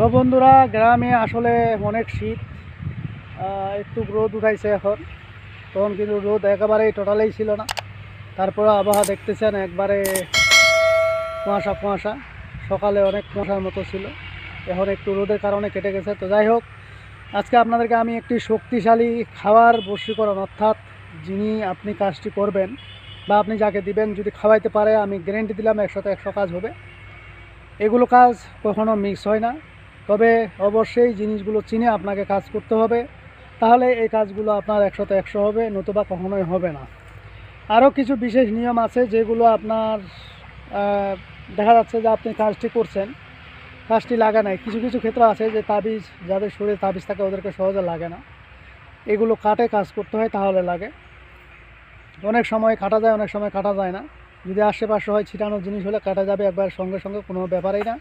তো বন্ধুরা, গ্রামে আসলে অনেক শীত একটু রোদ উঠাইছে এখন। তখন কিন্তু রোদ একেবারেই টোটালেই ছিল না। তারপরে আবহাওয়া দেখতেছেন, একবারে কুয়াশা কুয়াশা। সকালে অনেক কুয়াশার মতো ছিল। এখন একটু রোদের কারণে কেটে গেছে। তো যাই হোক, আজকে আপনাদেরকে আমি একটি শক্তিশালী খাবার বশীকরণ, অর্থাৎ যিনি আপনি কাজটি করবেন বা আপনি যাকে দিবেন, যদি খাওয়াইতে পারে, আমি গ্যারেন্টি দিলাম একশোতে একশো কাজ হবে। এগুলো কাজ কখনো মিক্স হয় না। তবে অবশ্যই জিনিসগুলো চিনে আপনাকে কাজ করতে হবে। তাহলে এই কাজগুলো আপনার একশোতে একশো হবে, নতুবা কখনোই হবে না। আরও কিছু বিশেষ নিয়ম আছে যেগুলো আপনার দেখা যাচ্ছে যে আপনি কাজটি করছেন, কাজটি লাগে নাই। কিছু কিছু ক্ষেত্র আছে যে তাবিজ, যাদের শরীরে তাবিজ থাকে ওদেরকে সহজে লাগে না। এগুলো কাটে কাজ করতে হয়, তাহলে লাগে। অনেক সময় কাটা যায়, অনেক সময় কাটা যায় না। যদি আশেপাশে হয় ছিটানোর জিনিস হলে কাটা যাবে একবার সঙ্গে সঙ্গে, কোনো ব্যাপারই না।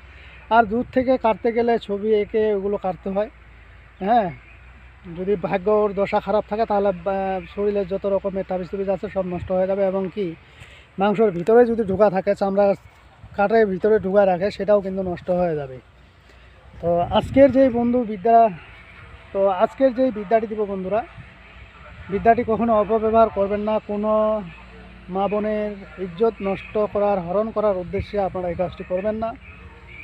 আর দূর থেকে কাটতে গেলে ছবি এঁকে ওগুলো কাটতে হয়। হ্যাঁ যদি ভাগ্য ওর দশা খারাপ থাকে তাহলে শরীরের যত রকমের তাবিজ তুবিজ আছে সব নষ্ট হয়ে যাবে। এবং কি, মাংসর ভিতরে যদি ঢোকা থাকে, চামড়া কাটের ভিতরে ঢুকা রাখে, সেটাও কিন্তু নষ্ট হয়ে যাবে। তো আজকের যে বন্ধু বিদ্যা, তো আজকের যে বিদ্যাটি দিব বন্ধুরা, বিদ্যাটি কখনো অপব্যবহার করবেন না। কোনো মা বোনের ইজ্জত নষ্ট করার, হরণ করার উদ্দেশ্যে আপনারা এই কাজটি করবেন না।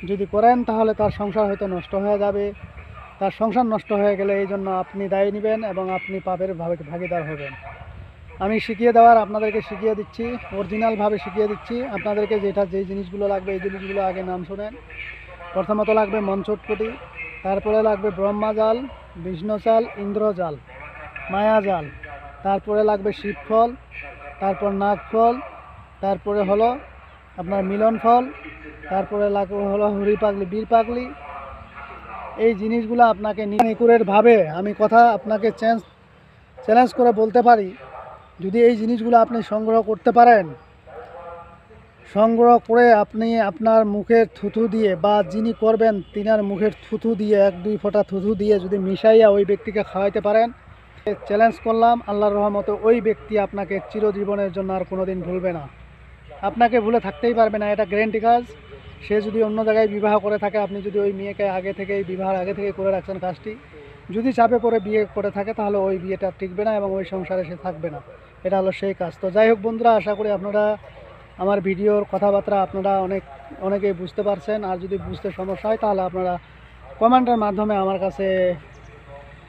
যদি করেন তাহলে তার সংসার হয়তো নষ্ট হয়ে যাবে। তার সংসার নষ্ট হয়ে গেলে এই জন্য আপনি দায়ী নেবেন এবং আপনি পাপের ভাগে- ভাগিদার হবেন। আমি শিখিয়ে দেওয়ার আপনাদেরকে শিখিয়ে দিচ্ছি, অরিজিনালভাবে শিখিয়ে দিচ্ছি। আপনাদেরকে যেটা যেই জিনিসগুলো লাগবে এই জিনিসগুলো আগে নাম শোনেন। প্রথমত লাগবে মঞ্চটপটি তারপরে লাগবে ব্রহ্মাজাল, বিষ্ণুজাল, ইন্দ্রজাল, মায়াজাল। তারপরে লাগবে শিবফল তারপর নাগফল তারপরে হলো আপনার মিলন ফল, তারপরে হলো হরি পাগলি, বীর পাগলি। এই জিনিসগুলো আপনাকে নিকুরের ভাবে আমি কথা আপনাকে চেঞ্জ চ্যালেঞ্জ করে বলতে পারি। যদি এই জিনিসগুলো আপনি সংগ্রহ করতে পারেন, সংগ্রহ করে আপনি আপনার মুখের থুথু দিয়ে বা যিনি করবেন, তিনার মুখের থুথু দিয়ে, এক দুই ফোঁটা থুথু দিয়ে যদি মিশাইয়া ওই ব্যক্তিকে খাওয়াইতে পারেন চ্যালেঞ্জ করলাম, আল্লাহর রহমতে ওই ব্যক্তি আপনাকে চিরজীবনের জন্য আর কোনো দিন ভুলবে না। আপনাকে ভুলে থাকতেই পারবে না, এটা গ্যারেন্টি কাজ। সে যদি অন্য জায়গায় বিবাহ করে থাকে, আপনি যদি ওই মেয়েকে আগে থেকেই, বিবাহের আগে থেকে করে রাখছেন কাজটি, যদি চাপে পরে বিয়ে করে থাকে, তাহলে ওই বিয়েটা টিকবে না এবং ওই সংসারে সে থাকবে না। এটা হলো সেই কাজ। তো যাই হোক বন্ধুরা, আশা করি আপনারা আমার ভিডিওর কথাবার্তা আপনারা অনেক, অনেকেই বুঝতে পারছেন। আর যদি বুঝতে সমস্যা হয়, তাহলে আপনারা কমেন্টের মাধ্যমে আমার কাছে